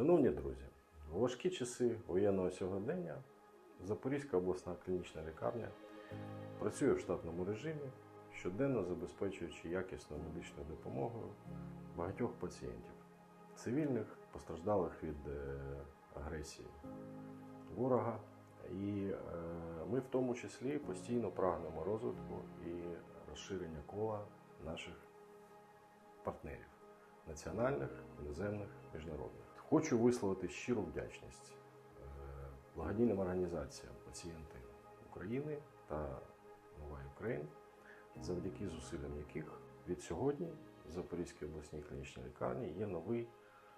Шановні друзі, у важкі часи воєнного сьогодення Запорізька обласна клінічна лікарня працює в штатному режимі, щоденно забезпечуючи якісну медичну допомогу багатьох пацієнтів, цивільних, постраждалих від е, агресії ворога. І е, ми в тому числі постійно прагнемо розвитку і розширення кола наших партнерів національних, іноземних, міжнародних. Хочу висловити щиру вдячність е, благодійним організаціям пацієнти України та Нова Україн, завдяки зусиллям яких від сьогодні в Запорізькій обласній клінічній лікарні є новий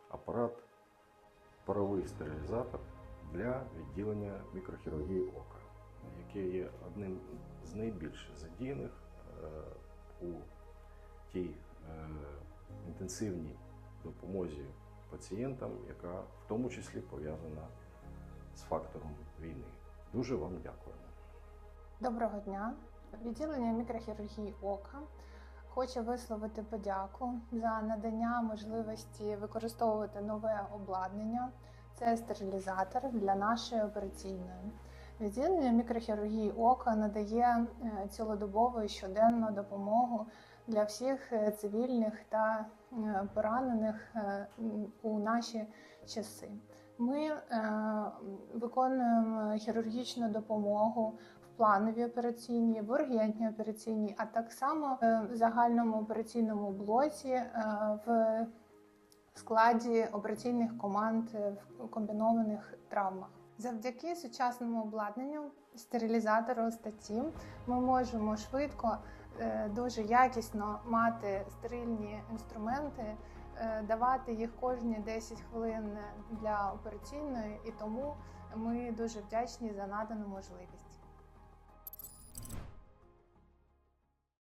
апарат, паровий стерилізатор для відділення мікрохірургії ока, яке є одним з найбільш задіяних е, у тій е, інтенсивній допомозі пацієнтам, яка в тому числі пов'язана з фактором війни. Дуже вам дякуємо. Доброго дня. Відділення мікрохірургії ока хоче висловити подяку за надання можливості використовувати нове обладнання. Це стерилізатор для нашої операційної. Відділення мікрохірургії ока надає е, цілодобову і щоденну допомогу для всіх е, цивільних та е, поранених е, у наші часи. Ми виконуємо хірургічну допомогу в плановій операційній, в ургентній операційній, а так само в загальному операційному блоці в складі операційних команд в комбінованих травмах. Завдяки сучасному обладнанню стерилізатору статті ми можемо швидко, е, дуже якісно мати стерильні інструменти, е, давати їх кожні 10 хвилин для операційної, і тому ми дуже вдячні за надану можливість.